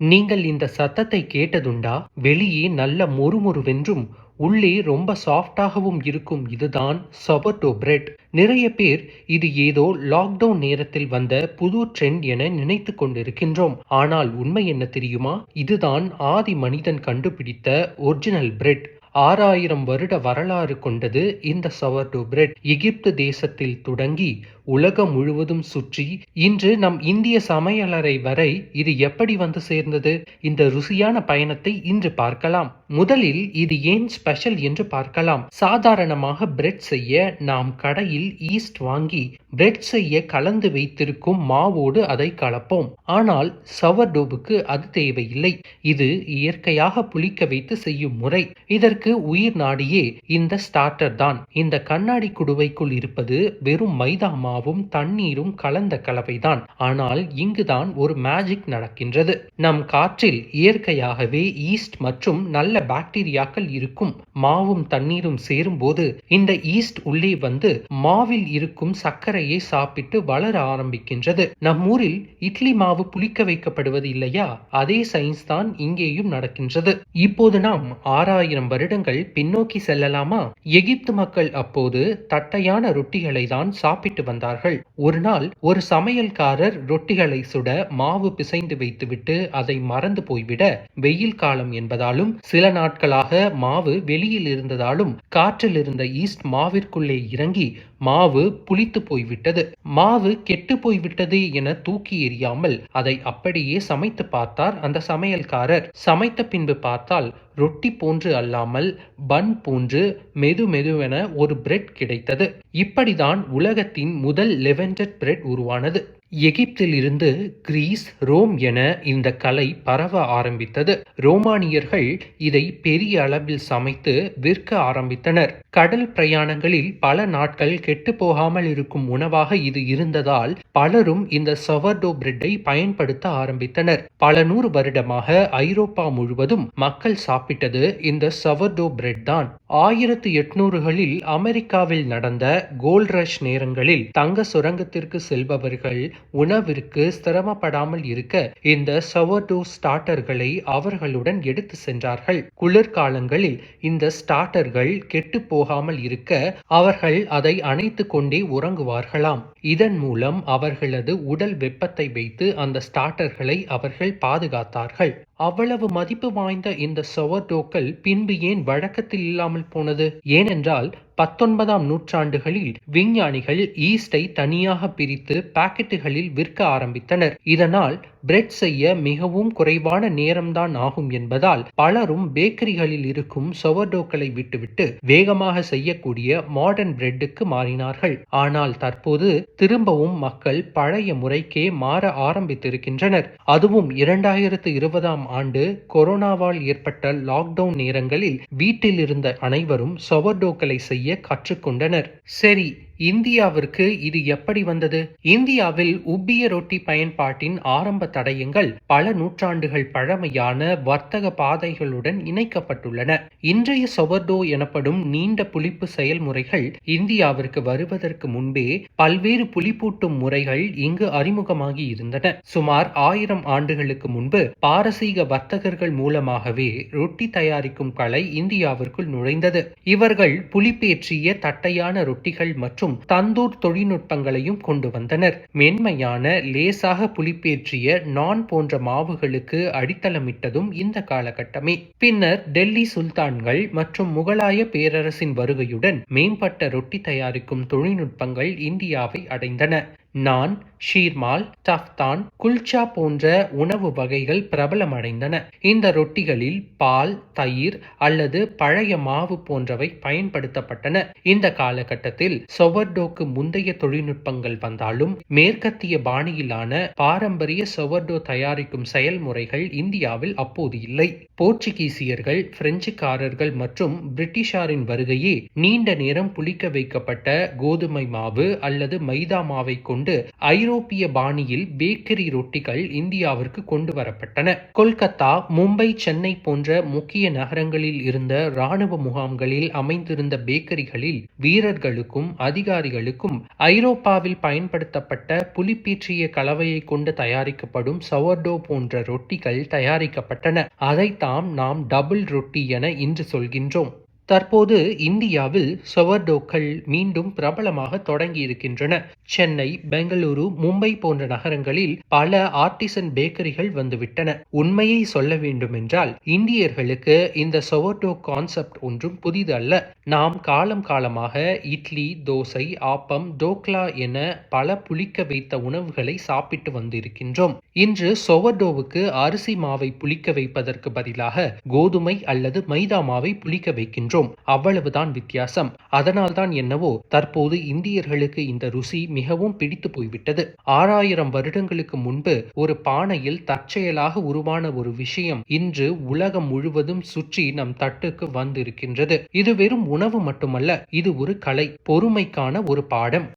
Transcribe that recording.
நீங்கள் இந்த சத்தத்தை கேட்டதுண்டா? வெளியே நல்ல மொறுமொறுவென்றும் உள்ளே ரொம்ப சாஃப்டாகவும் இருக்கும் இதுதான் சொபர்டோ பிரெட் நிறைய பேர் இது ஏதோ லாக்டவுன் நேரத்தில் வந்த புது ட்ரெண்ட் என நினைத்து கொண்டிருக்கின்றோம். ஆனால் உண்மை என்ன தெரியுமா? இதுதான் ஆதி மனிதன் கண்டுபிடித்த ஒரிஜினல் பிரெட் ஆறாயிரம் வருட வரலாறு கொண்டது இந்த சவர்டோ பிரெட் எகிப்து தேசத்தில் தொடங்கி உலகம் முழுவதும் சுற்றி இன்று நம் இந்திய சமையலறை வரை இது எப்படி வந்து சேர்ந்தது? இந்த ருசியான பயணத்தை இன்று பார்க்கலாம். முதலில் இது ஏன் ஸ்பெஷல் என்று பார்க்கலாம். சாதாரணமாக பிரெட் செய்ய நாம் கடையில் ஈஸ்ட் வாங்கி பிரெட் செய்ய கலந்து வைத்திருக்கும் மாவோடு அதை கலப்போம். ஆனால் சவர்டோபுக்கு அது தேவையில்லை. இது இயற்கையாக புளிக்க வைத்து செய்யும் முறை. இதற்கு உயிர் நாடியே இந்த ஸ்டார்டர் தான். இந்த கண்ணாடி குடுவைக்குள் இருப்பது வெறும் மைதா மாவும் தண்ணீரும் கலந்த கலவைதான். ஆனால் இங்குதான் ஒரு மேஜிக் நடக்கின்றது. நம் காற்றில் இயற்கையாகவே ஈஸ்ட் மற்றும் நல்ல பாக்டீரியாக்கள் இருக்கும். மாவும் தண்ணீரும் சேரும்போது இந்த ஈஸ்ட் உள்ளே வந்து மாவில் இருக்கும் சர்க்கரையை சாப்பிட்டு வளர ஆரம்பிக்கின்றது. நம் ஊரில் இட்லி மாவு புளிக்க வைக்கப்படுவது இல்லையா? அதே சயின்ஸ் தான் இங்கேயும் நடக்கின்றது. இப்போது நாம் ஆறாயிரம் வருடங்கள் பின்னோக்கி செல்லலாமா? எகிப்து மக்கள் அப்போது தட்டையான ரொட்டிகளை தான் சாப்பிட்டு வந்தார்கள் ஒரு நாள் ஒரு சமையல்காரர் ரொட்டிகளை சுட மாவு பிசைந்து வைத்துவிட்டு அதை மறந்து போய்விட வெயில் காலம் என்பதாலும் சில நாட்களாக மாவு வெளியில் இருந்ததாலும் காற்றில் இருந்த ஈஸ்ட் மாவிற்குள்ளே இறங்கி மாவு புளித்து போய்விட்டது. மாவு கெட்டு போய்விட்டது என தூக்கி எறியாமல் அதை அப்படியே சமைத்து பார்த்தார் அந்த சமையல்காரர். சமைத்த பின்பு பார்த்தால் ரொட்டி போன்று அல்லாமல் பன் போன்று மெது மெதுவென ஒரு பிரெட் கிடைத்தது. இப்படிதான் உலகத்தின் முதல் லெவெண்டட் பிரெட் உருவானது. எகிப்தில் இருந்து கிரீஸ் ரோம் என இந்த கலை பரவ ஆரம்பித்தது. ரோமானியர்கள் இதை பெரிய அளவில் சமைத்து விற்க ஆரம்பித்தனர். கடல் பிரயாணங்களில் பல நாட்கள் கெட்டு போகாமல் இருக்கும் உணவாக இது இருந்ததால் பலரும் இந்த சவர்டோ பிரெட்டை பயன்படுத்த ஆரம்பித்தனர். பல நூறு வருடமாக ஐரோப்பா முழுவதும் மக்கள் சாப்பிட்டது இந்த சவர்டோ பிரெட் தான். ஆயிரத்து எட்நூறுகளில் அமெரிக்காவில் நடந்த கோல்ட் ரஷ் நேரங்களில் தங்க சுரங்கத்திற்கு செல்பவர்கள் உணவிற்கு சிரமப்படாமல் இருக்க இந்த சவர்டோ ஸ்டார்டர்களை அவர்களுடன் எடுத்து சென்றார்கள். குளிர்காலங்களில் இந்த ஸ்டார்டர்கள் கெட்டு போகாமல் இருக்க அவர்கள் அதை அணைத்து கொண்டே உறங்குவார்களாம். இதன் மூலம் அவர்களது உடல் வெப்பத்தை வைத்து அந்த ஸ்டார்டர்களை அவர்கள் பாதுகாத்தார்கள். அவ்வளவு மதிப்பு வாய்ந்த இந்த சொவர்டோக்கள் பின்பு ஏன் வழக்கத்தில் இல்லாமல் போனது? ஏனென்றால் பத்தொன்பதாம் நூற்றாண்டுகளில் விஞ்ஞானிகள் ஈஸ்டை தனியாக பிரித்து பாக்கெட்டுகளில் விற்க ஆரம்பித்தனர். இதனால் பிரெட் செய்ய மிகவும் குறைவான நேரம்தான் ஆகும் என்பதால் பலரும் பேக்கரிகளில் இருக்கும் சொவர்டோக்களை விட்டுவிட்டு வேகமாக செய்யக்கூடிய மாடர்ன் பிரெட்டுக்கு மாறினார்கள். ஆனால் தற்போது திரும்பவும் மக்கள் பழைய முறைக்கே மாற ஆரம்பித்திருக்கின்றனர். அதுவும் இரண்டாயிரத்து இருபதாம் ஆண்டு கொரோனாவால் ஏற்பட்ட லாக்டவுன் நேரங்களில் வீட்டில் இருந்த அனைவரும் சொவர்டோக்களை செய்ய கற்றுக்கொண்டனர். சரி இந்தியாவிற்கு இது எப்படி வந்தது? இந்தியாவில் உப்பிய ரொட்டி பயன்பாட்டின் ஆரம்ப தடயங்கள் பல நூற்றாண்டுகள் பழமையான வர்த்தக பாதைகளுடன் இணைக்கப்பட்டுள்ளன. இன்றைய சொவர்டோ எனப்படும் நீண்ட புளிப்பு செயல்முறைகள் இந்தியாவிற்கு வருவதற்கு முன்பே பல்வேறு புலிப்பூட்டும் முறைகள் இங்கு அறிமுகமாகி இருந்தன. சுமார் ஆயிரம் ஆண்டுகளுக்கு முன்பு பாரசீக வர்த்தகர்கள் மூலமாகவே ரொட்டி தயாரிக்கும் கலை இந்தியாவிற்குள் நுழைந்தது. இவர்கள் புலிப்பேற்றிய தட்டையான ரொட்டிகள் மற்றும் தந்தூர் தொழில்நுட்பங்களையும் கொண்டு வந்தனர். மென்மையான லேசாக புலிப்பேற்றிய நான் போன்ற மாவுகளுக்கு அடித்தளமிட்டதும் இந்த காலகட்டமே. பின்னர் டெல்லி சுல்தான்கள் மற்றும் முகலாய பேரரசின் வருகையுடன் மேம்பட்ட ரொட்டி தயாரிக்கும் தொழில்நுட்பங்கள் இந்தியாவை அடைந்தன. நான் ஷீர்மால் டஃப்தான் குல்ச்சா போன்ற உணவு வகைகள் பிரபலமடைந்தன. இந்த ரொட்டிகளில் பால் தயிர் அல்லது பழைய மாவு போன்றவை பயன்படுத்தப்பட்டன. இந்த காலகட்டத்தில் சொவர்டோக்கு முந்தைய தொழில்நுட்பங்கள் வந்தாலும் மேற்கத்திய பாணியிலான பாரம்பரிய சொவர்டோ தயாரிக்கும் செயல்முறைகள் இந்தியாவில் அப்போது இல்லை. போர்ச்சுகீசியர்கள் பிரெஞ்சுக்காரர்கள் மற்றும் பிரிட்டிஷாரின் வருகையே நீண்ட நேரம் புளிக்க வைக்கப்பட்ட கோதுமை மாவு அல்லது மைதா மாவை கொண்டு கொண்டு ஐரோப்பிய பாணியில் பேக்கரி ரொட்டிகள் இந்தியாவிற்கு கொண்டு வரப்பட்டன. கொல்கத்தா மும்பை சென்னை போன்ற முக்கிய நகரங்களில் இருந்த ராணுவ முகாம்களில் அமைந்திருந்த பேக்கரிகளில் வீரர்களுக்கும் அதிகாரிகளுக்கும் ஐரோப்பாவில் பயன்படுத்தப்பட்ட புலிப்பீற்றிய கலவையை கொண்டு தயாரிக்கப்படும் சவர்டோ போன்ற ரொட்டிகள் தயாரிக்கப்பட்டன. அதைத்தாம் நாம் டபுள் ரொட்டி என இன்று சொல்கின்றோம். தற்போது இந்தியாவில் சொவர்டோக்கள் மீண்டும் பிரபலமாக தொடங்கி இருக்கின்றன சென்னை பெங்களூரு மும்பை போன்ற நகரங்களில் பல ஆர்டிசன் பேக்கரிகள் வந்துவிட்டன. உண்மையை சொல்ல வேண்டுமென்றால் இந்தியர்களுக்கு இந்த சொவர்டோ கான்செப்ட் ஒன்றும் புதிதல்ல. நாம் காலம் காலமாக இட்லி தோசை ஆப்பம் டோக்லா என பல புளிக்க வைத்த உணவுகளை சாப்பிட்டு வந்திருக்கின்றோம். இன்று சொவர்டோவுக்கு அரிசி மாவை புளிக்க வைப்பதற்கு பதிலாக கோதுமை அல்லது மைதா மாவை புளிக்க வைக்கின்றோம். அவ்வளவுதான் வித்தியாசம். அதனால்தான் என்னவோ தற்போது இந்தியர்களுக்கு இந்த ருசி மிகவும் பிடித்து போய்விட்டது. ஆறாயிரம் வருடங்களுக்கு முன்பு ஒரு பானையில் தற்செயலாக உருவான ஒரு விஷயம் இன்று உலகம் முழுவதும் சுற்றி நம் தட்டுக்கு வந்திருக்கின்றது. இது வெறும் உணவு மட்டுமல்ல இது ஒரு கலை பொறுமைக்கான ஒரு பாடம்.